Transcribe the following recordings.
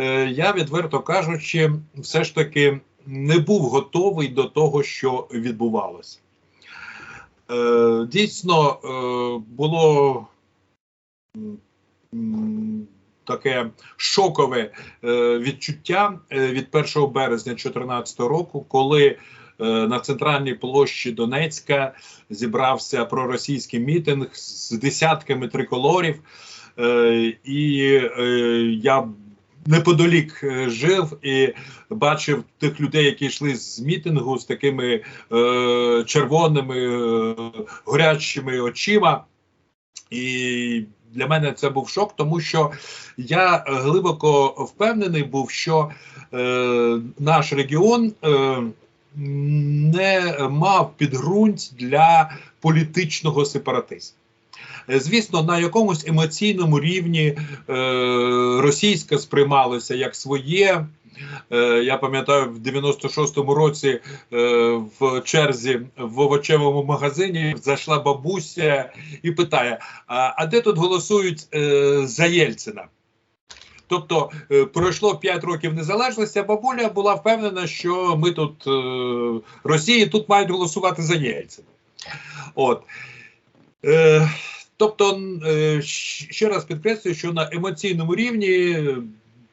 е, я відверто кажучи, все ж таки не був готовий до того, що відбувалося. Е, Дійсно, е, було таке шокове відчуття від 1 березня 2014 року, коли на центральній площі Донецька зібрався проросійський мітинг з десятками триколорів, і я неподалік е, жив і бачив тих людей, які йшли з мітингу з такими е, червоними е, горячими очима. І для мене це був шок, тому що я глибоко впевнений був, що е, наш регіон е, не мав підґрунт для політичного сепаратизму. Е, Звісно, на якомусь емоційному рівні е, російська сприймалося як своє. Е, я пам'ятаю, в 96-му році е, в черзі в овочевому магазині зайшла бабуся і питає: а, де тут голосують за Єльцина? Тобто пройшло 5 років незалежності, а бабуля була впевнена, що ми тут Росії тут мають голосувати за Єльцина. От. Тобто, е, ще раз підкреслюю, що на емоційному рівні е,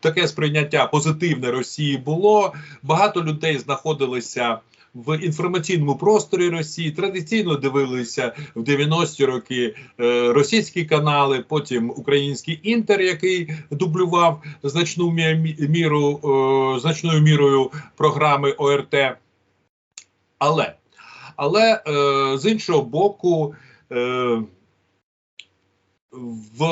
таке сприйняття позитивне Росії було. Багато людей знаходилися в інформаційному просторі Росії. Традиційно дивилися в 90-ті роки е, російські канали, потім український інтер, який дублював значну мі- мі- міру, значною мірою програми ОРТ. Але, але з іншого боку, в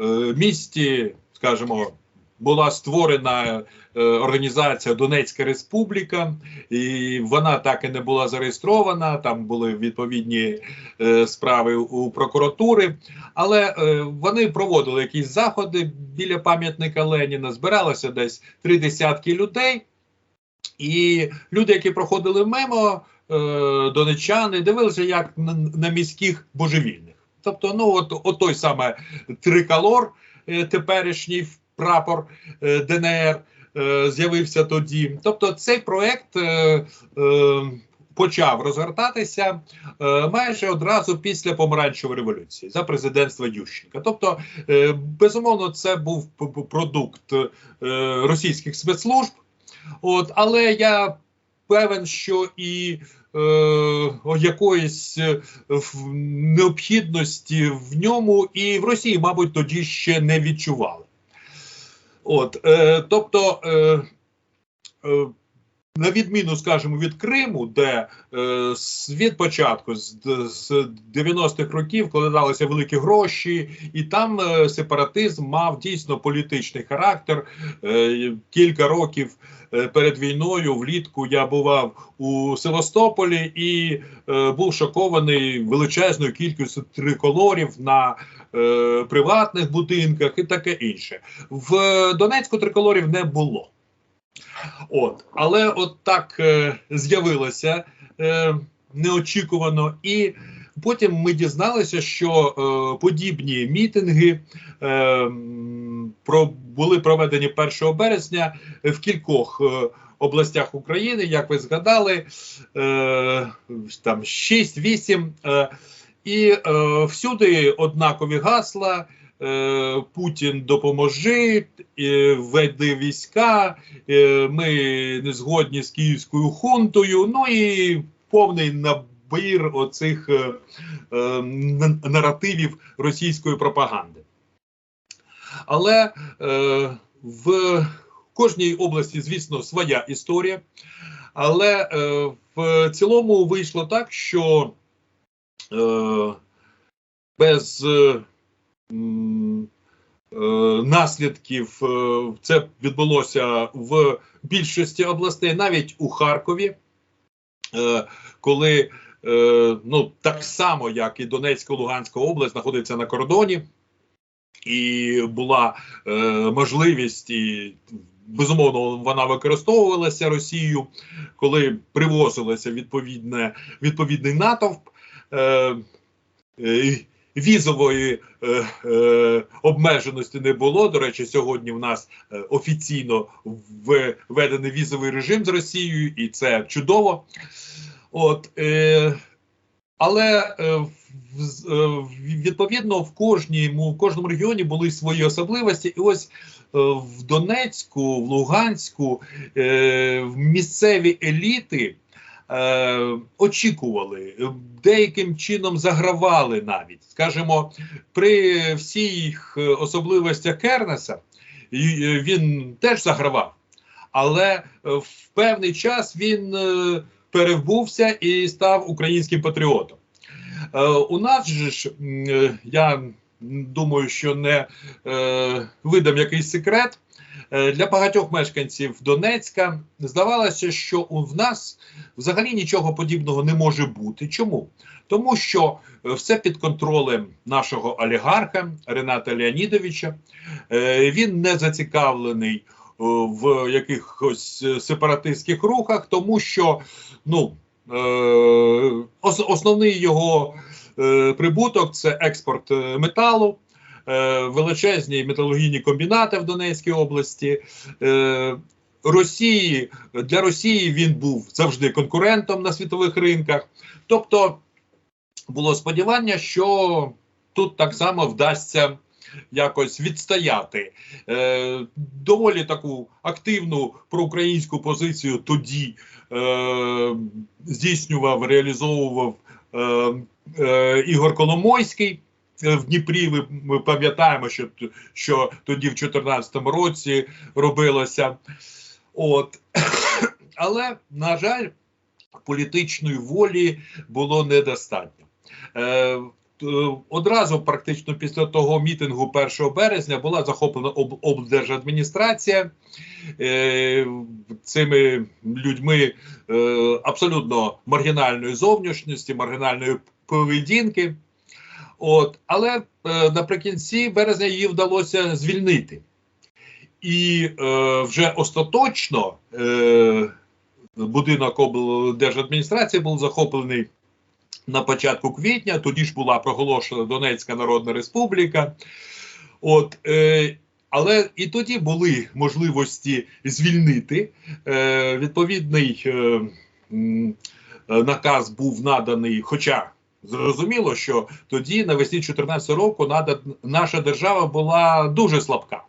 е, місті, скажімо, була створена е, організація Донецька Республіка, і вона так і не була зареєстрована. Там були відповідні е, справи у прокуратури, але вони проводили якісь заходи біля пам'ятника Леніна. Збиралося десь три десятки людей, і люди, які проходили мимо, донечани, дивилися як на міських божевільних. Тобто, ну от, от той саме триколор, е, теперішній прапор е, ДНР е, з'явився тоді. Тобто, цей проект почав розгортатися е, майже одразу після помаранчевої революції за президентства Ющенка. Тобто, е, безумовно, це був продукт е, російських спецслужб. От, але я певен, що і е, якоїсь е, необхідності в ньому і в Росії, мабуть, тоді ще не відчували. От, е, тобто, е, е, на відміну, скажімо, від Криму, де е, від початку, з, з 90-х років, вкладалися великі гроші, і там е, сепаратизм мав дійсно політичний характер. Е, кілька років е, перед війною влітку я бував у Севастополі і е, був шокований величезною кількістю триколорів на е, приватних будинках і таке інше. В Донецьку триколорів не було. От, але от так е, з'явилося е, неочікувано, і потім ми дізналися, що е, подібні мітинги е, про, були проведені 1 березня в кількох е, областях України, як ви згадали, е, там 6-8, е, і е, всюди однакові гасла. Е, Путін допоможи, е, веди війська, е, ми не згодні з київською хунтою. Ну і повний набір оцих наративів російської пропаганди. Але в кожній області, звісно, своя історія. Але в цілому вийшло так, що без наслідків е, це відбулося в більшості областей, навіть у Харкові, е, коли е, ну так само, як і Донецька Луганська область знаходиться на кордоні, і була е, можливість і. Безумовно, вона використовувалася Росією, коли відповідне, відповідний натовп. Е, е, візової е, е, обмеженості не було. До речі, сьогодні в нас е, офіційно введений візовий режим з Росією, і це чудово. От, е, але е, е, відповідно в кожному, в кожному регіоні були свої особливості. І ось е, в Донецьку, в Луганську е, місцеві еліти е, очікували, е, деяким чином загравали навіть. Скажімо, при всіх е, особливостях Кернеса е, він теж загравав, але в певний час він е, перебувся і став українським патріотом. Е, у нас же ж е, я думаю, що не е, видам якийсь секрет. Е, Для багатьох мешканців Донецька здавалося, що в нас взагалі нічого подібного не може бути. Чому? Тому що е, все під контролем нашого олігарха Рената Леонідовича. Е, Він не зацікавлений в якихось сепаратистських рухах, тому що ну, основний його прибуток це експорт металу. Е, Величезні металургійні комбінати в Донецькій області. Е, Росії для Росії він був завжди конкурентом на світових ринках. Тобто було сподівання, що тут так само вдасться якось відстояти е, доволі таку активну проукраїнську позицію тоді здійснював, реалізовував Ігор Коломойський. Е, В Дніпрі ми, пам'ятаємо, що, що тоді в 2014 році робилося. От. Але, на жаль, політичної волі було недостатньо. Е, Одразу, практично після того мітингу 1 березня, була захоплена об, облдержадміністрація е, цими людьми е, абсолютно маргінальної зовнішності, маргінальної поведінки. От, але е, наприкінці березня її вдалося звільнити. І е, вже остаточно е, будинок облдержадміністрації був захоплений на початку квітня. Тоді ж була проголошена Донецька Народна Республіка. От, е, але і тоді були можливості звільнити. Е, відповідний е, е, наказ був наданий, хоча. Зрозуміло, що тоді, навесні 2014 року, наша держава була дуже слабка.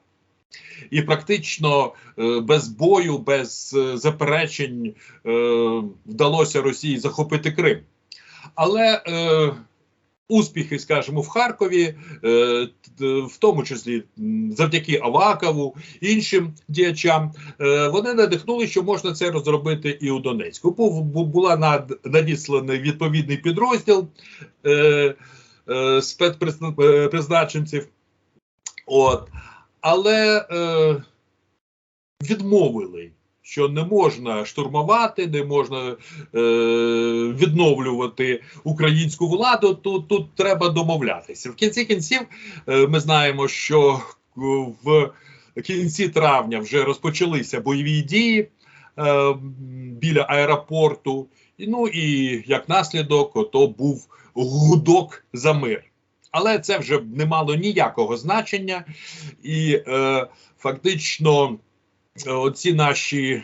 І практично е, без бою, без е, заперечень е, вдалося Росії захопити Крим. Але успіхи, скажімо, в Харкові, е, в тому числі завдяки Авакову, іншим діячам, е, вони надихнули, що можна це розробити і у Донецьку. Був, була над, надісланий відповідний підрозділ е, спецпризначенців. От. Але відмовили, що не можна штурмувати, не можна е, відновлювати українську владу. Тут, тут треба домовлятися. В кінці кінців е, ми знаємо, що в кінці травня вже розпочалися бойові дії е, біля аеропорту. Ну і як наслідок, то був гудок за мир. Але це вже не мало ніякого значення, і е, фактично оці наші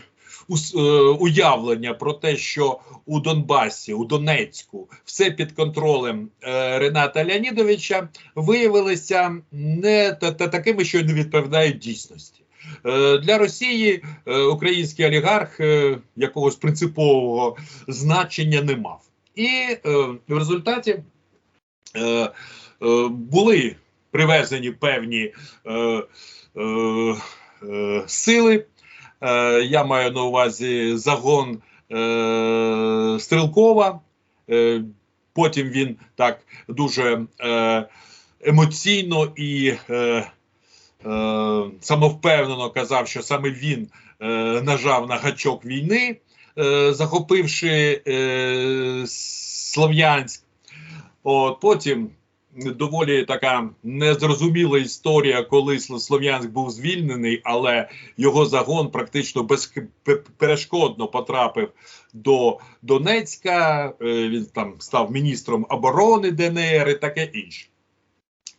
е, уявлення про те, що у Донбасі, у Донецьку, все під контролем е, Рената Леонідовича, виявилися не та, та такими, що не відповідають дійсності. Е, Для Росії е, український олігарх е, якогось принципового значення не мав. І е, в результаті е, е, були привезені певні е, сили. Е, я маю на увазі загон е, Стрелкова. Е, потім він так дуже емоційно і самовпевнено казав, що саме він нажав на гачок війни, захопивши Слов'янськ. От, потім доволі така незрозуміла історія, коли Слов'янськ був звільнений, але його загон практично безперешкодно потрапив до Донецька. Е, Він там став міністром оборони ДНР і таке інше.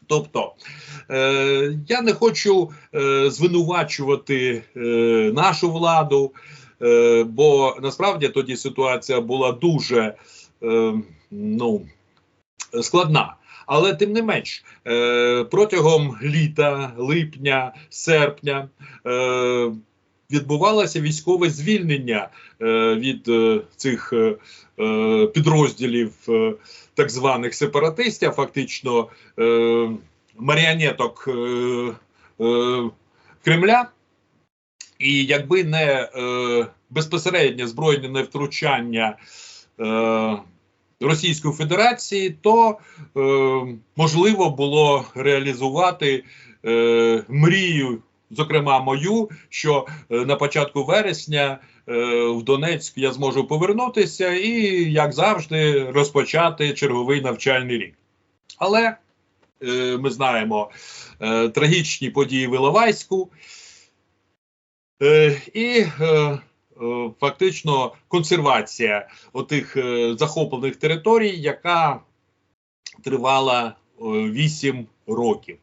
Тобто е, я не хочу е, звинувачувати е, нашу владу, е, бо насправді тоді ситуація була дуже е, ну, складна. Але тим не менш, е, протягом літа, липня, серпня е, відбувалося військове звільнення е, від цих підрозділів так званих сепаратистів, фактично маріонеток Кремля. І якби не безпосереднє збройне втручання е, Російської Федерації, то е, можливо було реалізувати е, мрію, зокрема мою, що е, на початку вересня е, в Донецьк я зможу повернутися і, як завжди, розпочати черговий навчальний рік. Але е, ми знаємо е, трагічні події в Іловайську. Е, і е, фактично консервація отих е, захоплених територій, яка тривала е, 8 років.